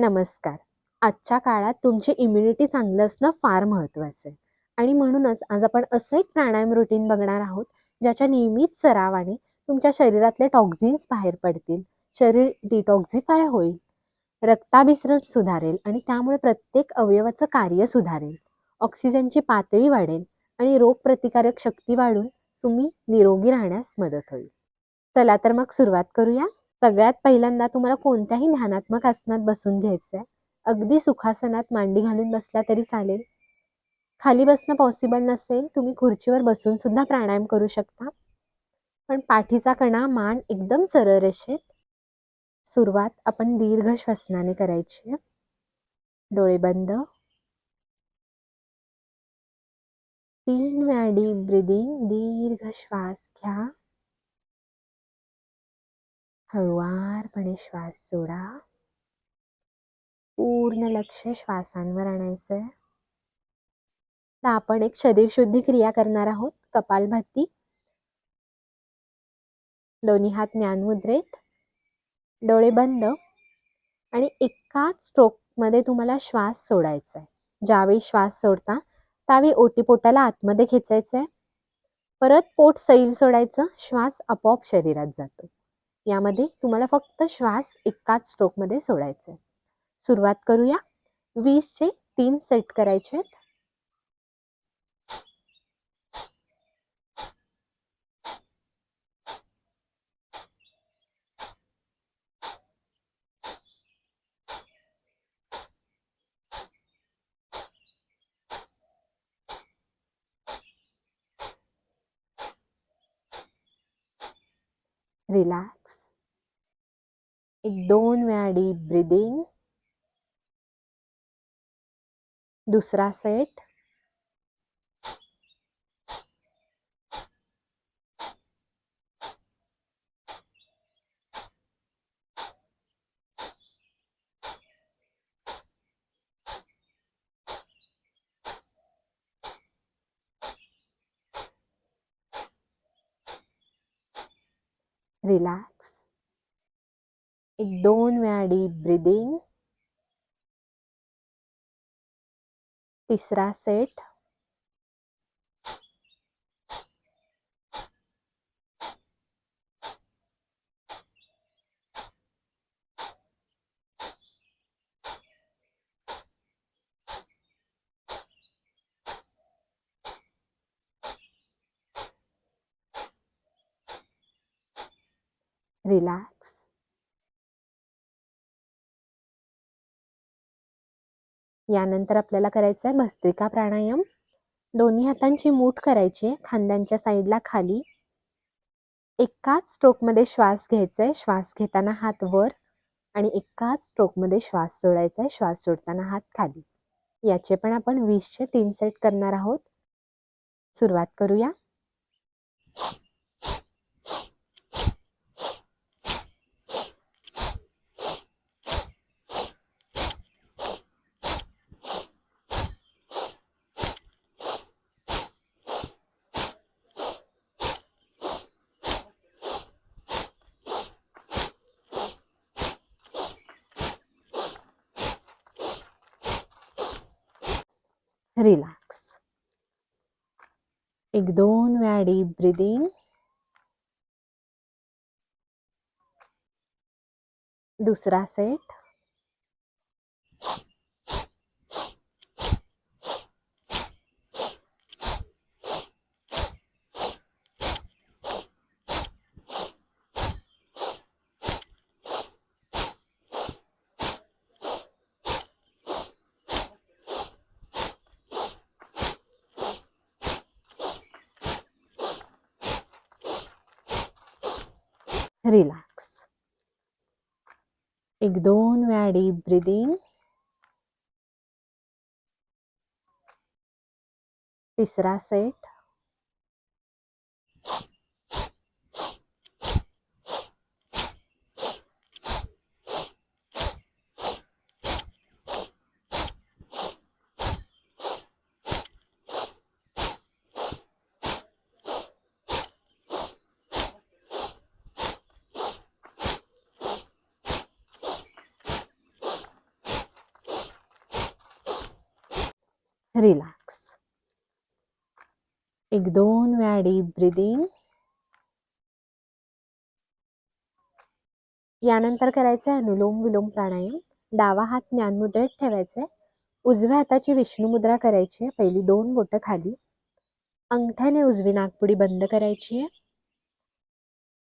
नमस्कार. आजच्या काळात तुमची इम्युनिटी चांगलं असणं फार महत्त्वाचं आहे. आणि म्हणूनच आज आपण असं एक प्राणायाम रुटीन बघणार आहोत ज्याच्या नियमित सरावाने तुमच्या शरीरातले टॉक्झिन्स बाहेर पडतील शरीर डिटॉक्झिफाय होईल रक्ताभिसरण सुधारेल आणि त्यामुळे प्रत्येक अवयवाचं कार्य सुधारेल ऑक्सिजनची पातळी वाढेल आणि रोगप्रतिकारक शक्ती वाढून तुम्ही निरोगी राहण्यास मदत होईल. चला तर मग सुरुवात करूया. सगळ्यात पहिल्यांदा तुम्हाला कोणत्याही ध्यानात्मक आसनात बसून घ्यायचं आहे अगदी सुखासनात मांडी घालून बसला तरी चालेल. खाली बसणं पॉसिबल नसेल तुम्ही खुर्चीवर बसून सुद्धा प्राणायाम करू शकता. पण पाठीचा कणा मान एकदम सरळ रेषेत. सुरुवात आपण दीर्घ श्वसनाने करायची आहे. डोळे बंद. तीन वेळा डीप ब्रिदिंग दीर्घ श्वास घ्या. हळुवारपणे श्वास सोडा. पूर्ण लक्ष श्वासांवर आणायचंय. तर आपण एक शरीर शुद्धी क्रिया करणार आहोत कपालभाती. दोन्ही हात ज्ञानमुद्रेत. डोळे बंद. आणि एकाच स्ट्रोकमध्ये तुम्हाला श्वास सोडायचा आहे ज्यावेळी श्वास सोडता त्यावेळी ओटीपोटाला आतमध्ये खेचायचं आहे परत पोट सैल सोडायचं. श्वास आपोआप शरीरात जातो. यामध्ये तुम्हाला फक्त श्वास एकाच स्ट्रोकमध्ये सोडायचा आहे सुरुवात करूया. वीसचे तीन सेट करायचे आहेत. रिलॅक्स एक दोन वेळा डीप ब्रिदिंग दुसरा सेट रिलॅक्स एक दोन वेळा डीप ब्रिदिंग तिसरा सेट रिलॅक्स यानंतर आपल्याला करायचं आहे भस्त्रिका प्राणायाम. दोन्ही हातांची मूठ करायची आहे खांद्यांच्या साईडला खाली. एकाच स्ट्रोकमध्ये श्वास घ्यायचा आहे श्वास घेताना हात वर आणि एकाच स्ट्रोकमध्ये श्वास सोडायचा आहे श्वास सोडताना हात खाली. याचे पण आपण वीसचे तीन सेट करणार आहोत. सुरुवात करूया. रिलॅक्स एक दोन वेळा डीप ब्रिदिंग दुसरा सेट रिलॅक्स एक दोन वेळा डीप ब्रिदिंग तिसरा सेट रिलॅक्स एक दोन वेळा डीप ब्रिदिंग यानंतर करायचं आहे अनुलोम विलोम प्राणायाम. डावा हात ज्ञानमुद्रेत ठेवायचा उजव्या हाताची विष्णू मुद्रा करायची आहे. पहिली दोन बोटं खाली. अंगठ्याने उजवी नागपुडी बंद करायची आहे.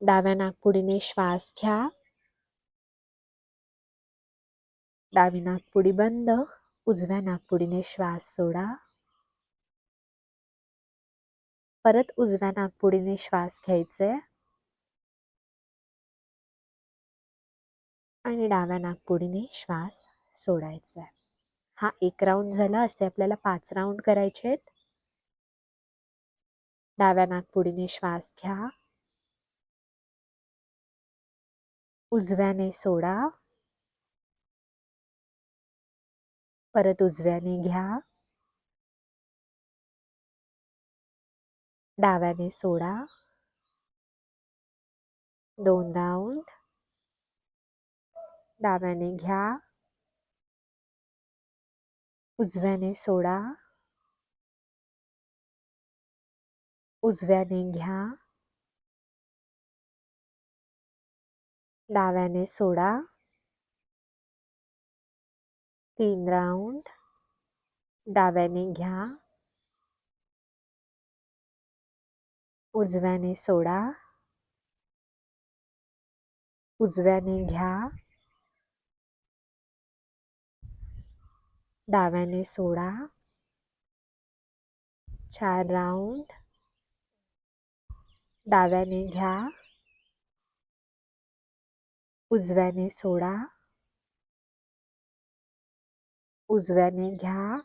डाव्या नागपुडीने श्वास घ्या. डावी नागपुडी बंद. उजव्या नागपुडीने श्वास सोडा. परत उजव्या नागपुडीने श्वास घ्यायचे. आणि डाव्या नागपुडीने श्वास सोडायचा. आहे हा एक राऊंड झाला. असे आपल्याला पाच राऊंड करायचे आहेत. डाव्या नागपुडीने श्वास घ्या. उजव्याने सोडा. परत उजव्याने घ्या. डाव्याने सोडा. दोन राऊंड. डाव्याने घ्या. उजव्याने सोडा. उजव्याने घ्या. डाव्याने सोडा. तीन राऊंड डाव्याने घ्या, उजव्याने सोडा, उजव्याने घ्या, डाव्याने सोडा, चार राऊंड डाव्याने घ्या, उजव्याने सोडा उजव्याने घ्या.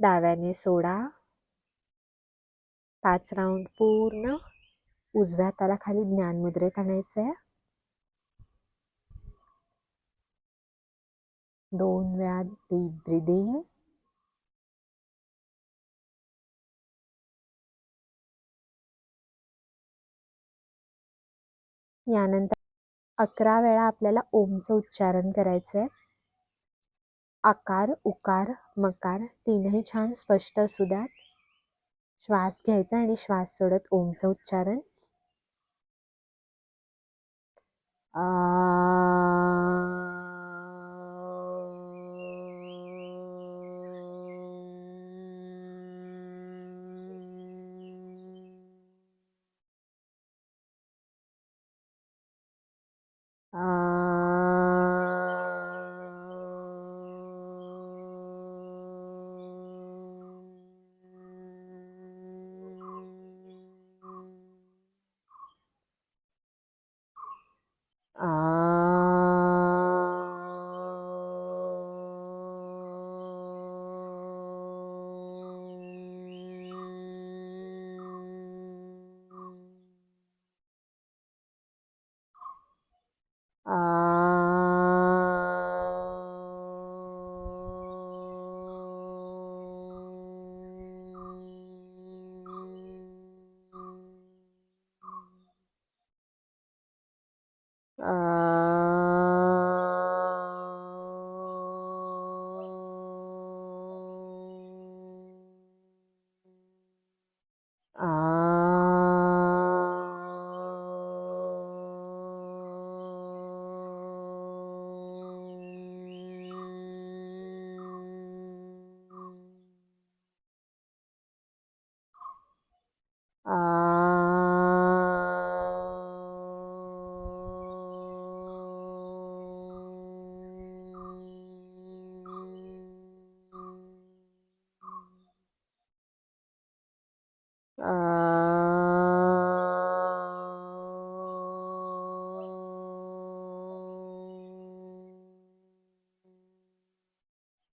डाव्याने सोडा. पाच राऊंड पूर्ण. उजव्या हाताला खाली ज्ञानमुद्रेत आणायचं आहे दोन वेळा डीप ब्रिदिंग यानंतर अकरा वेळा आपल्याला ओमचं उच्चारण करायचं आहे आकार उकार मकार तीनही छान स्पष्ट असू द्यात. श्वास घ्यायचा आणि श्वास सोडत ओमचं उच्चारण. आ uh,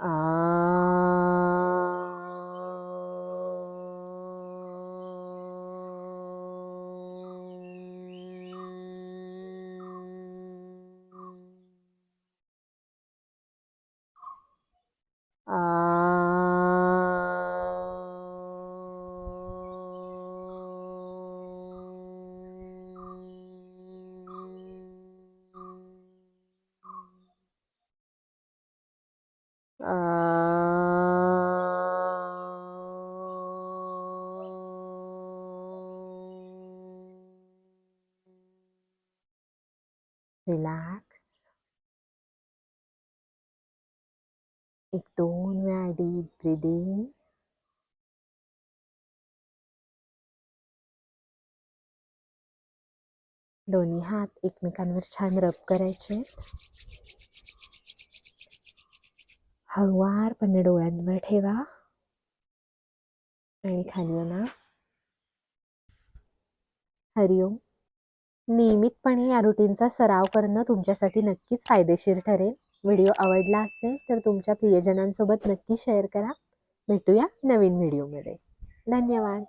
uh, रिलॅक्स एक दोन वेळा डीप ब्रिदिंग दोन्ही हात एकमेकांवर छान रब करायचे. हळुवारपणे डोळ्यांवर ठेवा. आणि खाली ना हरिओम. नियमितपणे या रुटीनचा सराव करणं तुमच्यासाठी नक्कीच फायदेशीर ठरेल. व्हिडिओ आवडला असेल तर तुमच्या प्रियजनांसोबत नक्की शेअर करा. भेटूया नवीन व्हिडिओमध्ये धन्यवाद.